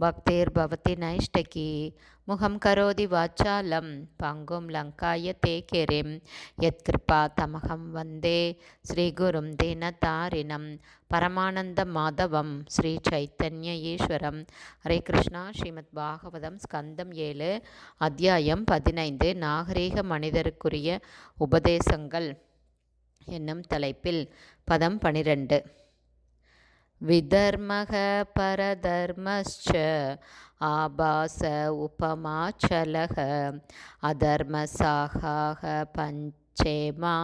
பக்திர்பவதி நைஷ்டகி முகம் கரோதி வாச்சாலம் பங்கும் லங்காய தே கிரிம் யத்கிருபா தமகம் வந்தே ஸ்ரீகுரும் தினதாரிணம் பரமானந்த மாதவம் ஸ்ரீ சைத்தன்ய ஈஸ்வரம் ஹரே கிருஷ்ணா ஸ்ரீமத் பாகவதம் ஸ்கந்தம் ஏழு அத்தியாயம் பதினைந்து நாகரீக மனிதருக்குரிய உபதேசங்கள் என்னும் தலைப்பில் பதம் பனிரெண்டு. விதர்மக பரதர்மஸ்ச ஆபாச உபமாச்சலக அதர்மசாகாக பஞ்சேமா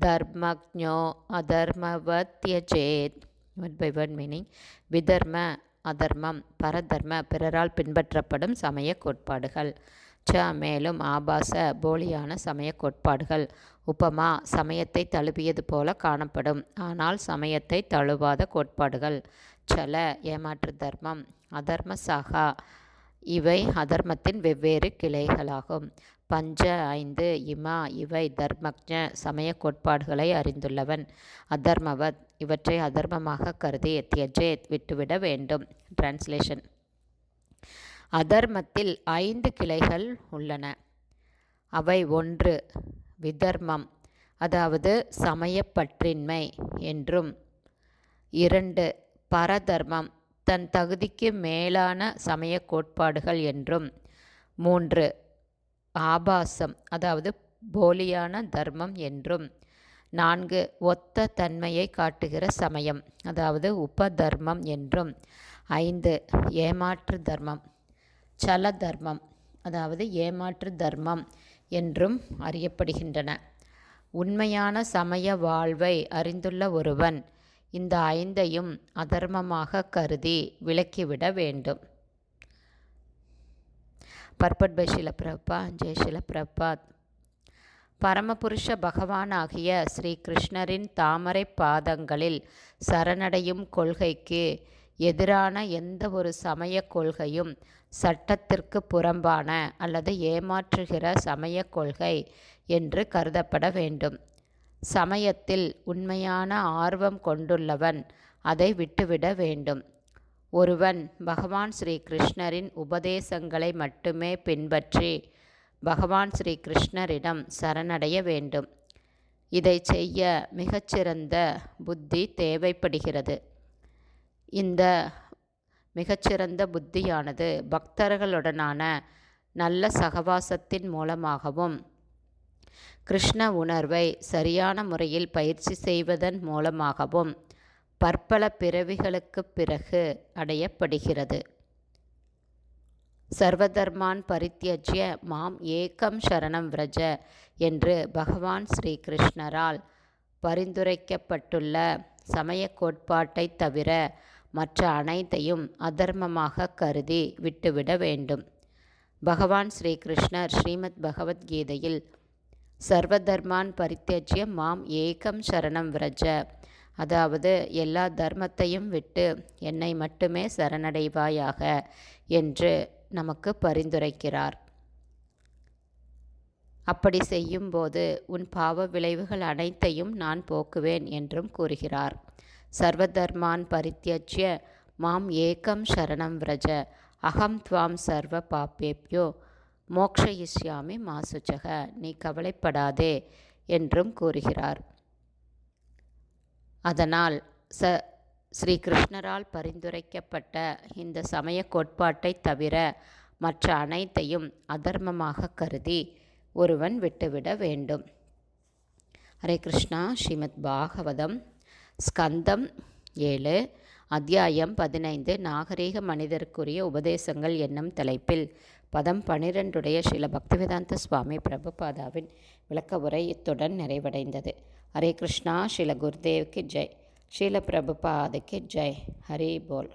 தர்மக்ஞோ அதர்மவத்யஜேத். ஒன் பை ஒன் மீனிங் விதர்ம அதர்மம் பரதர்ம பிறரால் பின்பற்றப்படும் சமய கோட்பாடுகள். ச மேலும் ஆபாச போலியான சமய கோட்பாடுகள். உபமா சமயத்தை தழுவியது போல காணப்படும். ஆனால் சமயத்தை தழுவாத கோட்பாடுகள். சல ஏமாற்று தர்மம் அதர்ம சாகா. இவை அதர்மத்தின் வெவ்வேறு கிளைகளாகும். பஞ்ச ஐந்து இமா இவை தர்மஜ சமய கோட்பாடுகளை அறிந்துள்ளவன். அதர்மவத் இவற்றை அதர்மமாக கருதி தியஜேத் விட்டுவிட வேண்டும். டிரான்ஸ்லேஷன் அதர்மத்தில் ஐந்து கிளைகள் உள்ளன. அவை ஒன்று விதர்மம் அதாவது சமயப்பற்றின்மை என்றும். இரண்டு பரதர்மம் தன் தகுதிக்கு மேலான சமய கோட்பாடுகள் என்றும். மூன்று ஆபாசம் அதாவது போலியான தர்மம் என்றும். நான்கு ஒத்த தன்மையை காட்டுகிற சமயம் அதாவது உபதர்மம் என்றும். ஐந்து ஏமாற்று தர்மம் சல தர்மம் அதாவது ஏமாற்று தர்மம் என்றும் அறியப்படுகின்றன. உண்மையான சமய வாழ்வை அறிந்துள்ள ஒருவன் இந்த ஐந்தையும் அதர்மமாக கருதி விலக்கிவிட வேண்டும். பர்பட் பை ஷில ஜெய் பிரபாத் பரமபுருஷ பகவானாகிய ஸ்ரீ கிருஷ்ணரின் தாமரை பாதங்களில் சரணடையும் கொள்கைக்கு எதிரான எந்த ஒரு சமய கொள்கையும் சட்டத்திற்கு புறம்பான அல்லது ஏமாற்றுகிற சமய கொள்கை என்று கருதப்பட வேண்டும். சமயத்தில் உண்மையான ஆர்வம் கொண்டுள்ளவன் அதை விட்டுவிட வேண்டும். ஒருவன் பகவான் ஸ்ரீ கிருஷ்ணரின் உபதேசங்களை மட்டுமே பின்பற்றி பகவான் ஸ்ரீ கிருஷ்ணரிடம் சரணடைய வேண்டும். இதை செய்ய மிகச்சிறந்த புத்தி தேவைப்படுகிறது. இந்த மிகச்சிறந்த புத்தியானது பக்தர்களுடனான நல்ல சகவாசத்தின் மூலமாகவும் கிருஷ்ண உணர்வை சரியான முறையில் பயிற்சி செய்வதன் மூலமாகவும் பற்பல பிறவிகளுக்கு பிறகு அடையப்படுகிறது. சர்வதர்மான் பரித்தியஜ்ய மாம் ஏகம் சரணம் விரஜ என்று பகவான் ஸ்ரீ கிருஷ்ணரால் பரிந்துரைக்கப்பட்டுள்ள சமய கோட்பாட்டை தவிர மற்ற அனைத்தையும் அதர்மமாக கருதி விட்டுவிட வேண்டும். பகவான் ஸ்ரீகிருஷ்ணர் ஸ்ரீமத் பகவத்கீதையில் சர்வதர்மான் பரித்தியஜ்ய மாம் ஏகம் சரணம் விரஜ. அதாவது எல்லா தர்மத்தையும் விட்டு என்னை மட்டுமே சரணடைவாயாக என்று நமக்கு பரிந்துரைக்கிறார். அப்படி செய்யும்போது உன் பாவ விளைவுகள் அனைத்தையும் நான் போக்குவேன் என்றும் கூறுகிறார். சர்வதர்மான் பரித்தியஜ்ய மாம் ஏகம் சரணம் விரஜ அகம் துவாம் சர்வ பாப்பேப்யோ மோக்ஷயிஷ்யாமி மாசுச்சக நீ கவலைப்படாதே என்றும் கூறுகிறார். அதனால் ச ஸ்ரீ கிருஷ்ணரால் பரிந்துரைக்கப்பட்ட இந்த சமய கோட்பாட்டை தவிர மற்ற அனைத்தையும் அதர்மமாக கருதி ஒருவன் விட்டுவிட வேண்டும். ஹரே கிருஷ்ணா ஸ்ரீமத் பாகவதம். ஸ்கந்தம் ஏழு அத்தியாயம் பதினைந்து நாகரீக மனிதருக்குரிய உபதேசங்கள் என்னும் தலைப்பில். பதம் பனிரெண்டுடைய ஸ்ரீல பக்திவேதாந்த சுவாமி பிரபுபாதாவின் விளக்க உரை இத்துடன் நிறைவடைந்தது. ஹரே கிருஷ்ணா ஸ்ரீல குருதேவுக்கு ஜெய். ஸ்ரீல பிரபுபாதுக்கு ஜெய். ஹரி போல்.